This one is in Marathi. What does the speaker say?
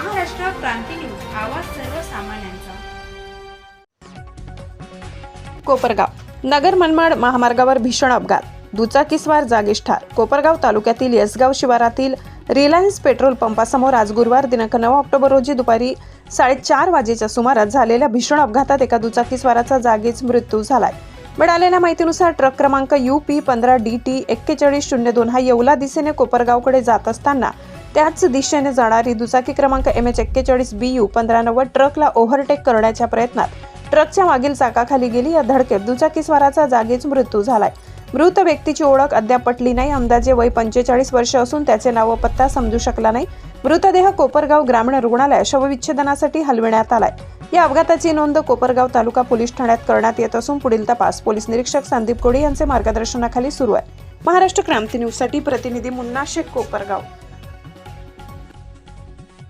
क्रांती न्यूज आवाज सर्वसामान्यांचा. कोपरगाव. नगर मनमाड महामार्गावर भीषण अपघात. दुचाकीस्वार जागीच ठार कोपरगाव तालुक्यातील यसगाव शिवारातील रिलायन्स पेट्रोल पंपासमोर आज गुरुवार दिनांक नऊ ऑक्टोबर रोजी दुपारी साडेचार वाजेच्या सुमारास झालेल्या भीषण अपघातात एका दुचाकीस्वाराचा जागीच मृत्यू झालाय. मिळालेल्या माहितीनुसार ट्रक क्रमांक यू पी पंधरा डी टी एक्केचाळीस शून्य दोन हा येवला दिशेने कोपरगावकडे जात असताना त्याच दिशेने जाणारी दुचाकी क्रमांक एम एच एक्केचाळीस बी यू पंधरा नव्वद ट्रकला ओव्हरटेक करण्याच्या प्रयत्नात. ट्रकच्या मागील चाकाखाली गेली या धडकेत दुचाकीस्वाराचा जागीच मृत्यू झालाय. मृत व्यक्तीची ओळख अद्याप पटली नाही. अंदाजे वय पंचेचाळीस वर्ष असून त्याचे नाव व पत्ता समजू शकला नाही. मृतदेह कोपरगाव ग्रामीण रुग्णालय शवविच्छेदनासाठी हलविण्यात आलाय. या अपघाताची नोंद कोपरगाव तालुका पोलीस ठाण्यात करण्यात येत असून पुढील तपास पोलीस निरीक्षक संदीप कोडी यांचे मार्गदर्शनाखाली सुरू आहे. महाराष्ट्र क्रांती न्यूजसाठी प्रतिनिधी मुन्ना शेख कोपरगाव.